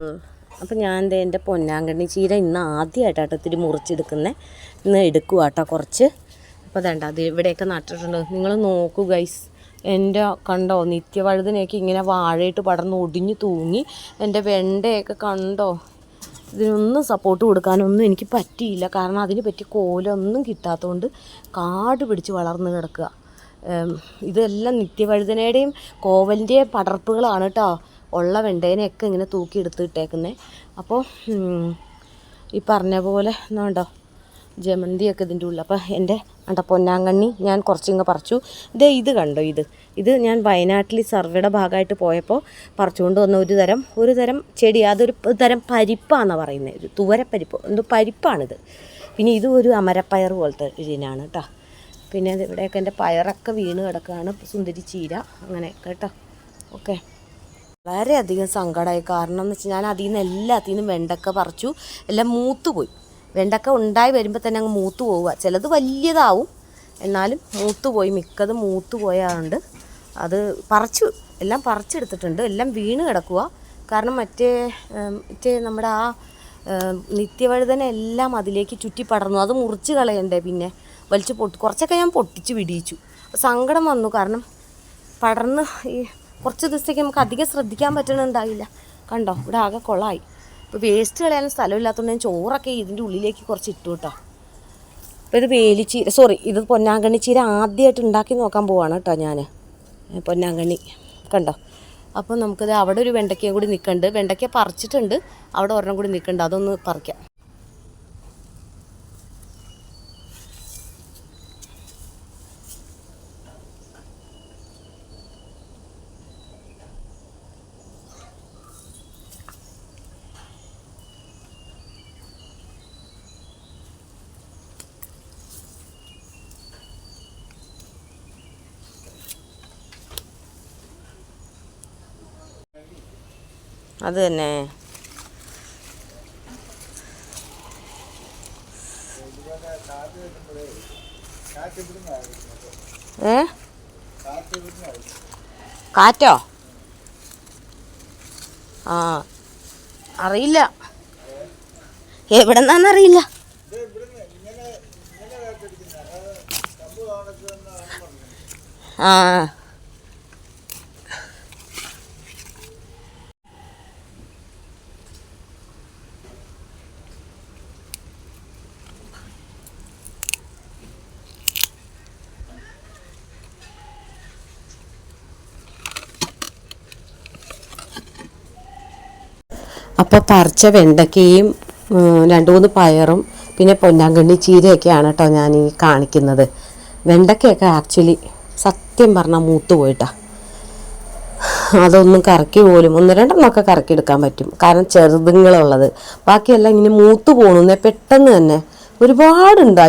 അപ്പം ഞാൻ എന്റെ പൊന്നാങ്കണ്ണി ചീര ഇന്ന് ആദ്യമായിട്ടാട്ടോ ഇത്തിരി മുറിച്ചെടുക്കുന്നത് ഇന്ന് എടുക്കുക കേട്ടോ കുറച്ച്. അപ്പോൾ വേണ്ട അത് ഇവിടെയൊക്കെ നട്ടിട്ടുണ്ട്. നിങ്ങൾ നോക്കൂ ഗൈസ്. എന്റെ കണ്ടോ നിത്യവഴുതനെയൊക്കെ ഇങ്ങനെ വാഴയിട്ട് പടർന്ന് ഒടിഞ്ഞു തൂങ്ങി. എന്റെ വെണ്ടയൊക്കെ കണ്ടോ ഇതിനൊന്നും സപ്പോർട്ട് കൊടുക്കാനൊന്നും എനിക്ക് പറ്റിയില്ല. കാരണം അതിന് പറ്റിയ കോലൊന്നും കിട്ടാത്തതുകൊണ്ട് കാട് പിടിച്ച് വളർന്ന് കിടക്കുക. ഇതെല്ലാം നിത്യവഴുതനയുടെയും കോവലിന്റെയും പടർപ്പുകളാണ് കേട്ടോ ഉള്ള വെണ്ടേനെയൊക്കെ ഇങ്ങനെ തൂക്കി എടുത്തിട്ടേക്കുന്നത് അപ്പോൾ ഈ പറഞ്ഞ പോലെ എന്നുണ്ടോ ജമന്തിയൊക്കെ ഇതിന്റെ ഉള്ളിൽ. അപ്പോൾ എന്റെ അണ്ട പൊന്നാങ്കണ്ണി ഞാൻ കുറച്ചിങ്ങ് പറിച്ചു. ഇതേ ഇത് കണ്ടോ ഇത്? ഇത് ഞാൻ വയനാട്ടിൽ സർവേയുടെ ഭാഗമായിട്ട് പോയപ്പോൾ പറിച്ചുകൊണ്ട് വന്ന ഒരു തരം ഒരു തരം ചെടി അതൊരു തരം പരിപ്പാണെന്നാണ് പറയുന്നത് ഒരു തുവരപ്പരിപ്പ് എന്തോ പരിപ്പാണിത്. പിന്നെ ഇത് ഒരു അമരപ്പയർ പോലത്തെ ഇതിനാണ് കേട്ടോ. പിന്നെ ഇവിടെയൊക്കെ എന്റെ പയറൊക്കെ വീണ് കിടക്കുകയാണ് സുന്ദരി ചീര അങ്ങനെ കേട്ടോ. ഓക്കെ. വളരെയധികം സങ്കടമായി. കാരണം എന്ന് വെച്ചാൽ ഞാൻ അതിൽ നിന്ന് എല്ലാത്തിൽ നിന്നും വെണ്ടക്ക പറിച്ചു എല്ലാം മൂത്ത് പോയി വെണ്ടക്ക ഉണ്ടായി വരുമ്പോൾ തന്നെ അങ്ങ് മൂത്ത് പോവുക. ചിലത് വലിയതാവും. എന്നാലും മൂത്ത് പോയി മിക്കതും മൂത്ത് പോയാണ്ട് അത് പറിച്ചു എല്ലാം പറിച്ചെടുത്തിട്ടുണ്ട്. എല്ലാം വീണ് കിടക്കുക കാരണം മറ്റേ മറ്റേ നമ്മുടെ ആ നിത്യവഴുതന എല്ലാം അതിലേക്ക് ചുറ്റി പടർന്നു അത് മുറിച്ച് കളയണ്ടേ പിന്നെ. വലിച്ചു പൊട്ടി കുറച്ചൊക്കെ ഞാൻ പൊട്ടിച്ച് വിടിയിച്ചു. സങ്കടം വന്നു. കാരണം പടർന്ന് ഈ കുറച്ച് ദിവസത്തേക്ക് നമുക്ക് അധികം ശ്രദ്ധിക്കാൻ പറ്റണുണ്ടാവില്ല കണ്ടോ? ഇവിടെ ആകെ കൊളായി. ഇപ്പോൾ വേസ്റ്റ് കളയാനും സ്ഥലമില്ലാത്തതുകൊണ്ട് ഞാൻ ചോറൊക്കെ ഇതിന്റെ ഉള്ളിലേക്ക് കുറച്ച് ഇട്ടു കേട്ടോ. അപ്പോൾ ഇത് വേലിച്ചീര സോറി ഇത് പൊന്നാങ്കണ്ണി ചീര ആദ്യമായിട്ട് ഉണ്ടാക്കി നോക്കാൻ പോവാണ് കേട്ടോ ഞാൻ പൊന്നാങ്കണ്ണി. കണ്ടോ? അപ്പോൾ നമുക്കിത് അവിടെ ഒരു വെണ്ടയ്ക്കയും കൂടി നിൽക്കുന്നുണ്ട് വെണ്ടയ്ക്ക പറിച്ചിട്ടുണ്ട്. അവിടെ ഒരെണ്ണം കൂടി നിൽക്കുന്നുണ്ട് അതൊന്ന് പറിക്കാം. അത് തന്നെ. ഏ? കാറ്റോ? ആ. അറിയില്ല. എവിടെ നിന്നാന്നറിയില്ല ആ. അപ്പോൾ പറിച്ച വെണ്ടയ്ക്കയും രണ്ട് മൂന്ന് പയറും പിന്നെ പൊന്നാങ്കണ്ണി ചീരയൊക്കെയാണ് കേട്ടോ ഞാൻ ഈ കാണിക്കുന്നത്. വെണ്ടയ്ക്കയൊക്കെ ആക്ച്വലി സത്യം പറഞ്ഞാൽ മൂത്ത് പോയിട്ടാ. അതൊന്നും കറക്കി പോലും ഒന്ന് രണ്ടെണ്ണമൊക്കെ കറക്കി എടുക്കാൻ പറ്റും. കാരണം ചെറുതുങ്ങളുള്ളത് ബാക്കിയെല്ലാം ഇങ്ങനെ മൂത്ത് പോകണമെന്നേ പെട്ടെന്ന് തന്നെ ഒരുപാടുണ്ടായി.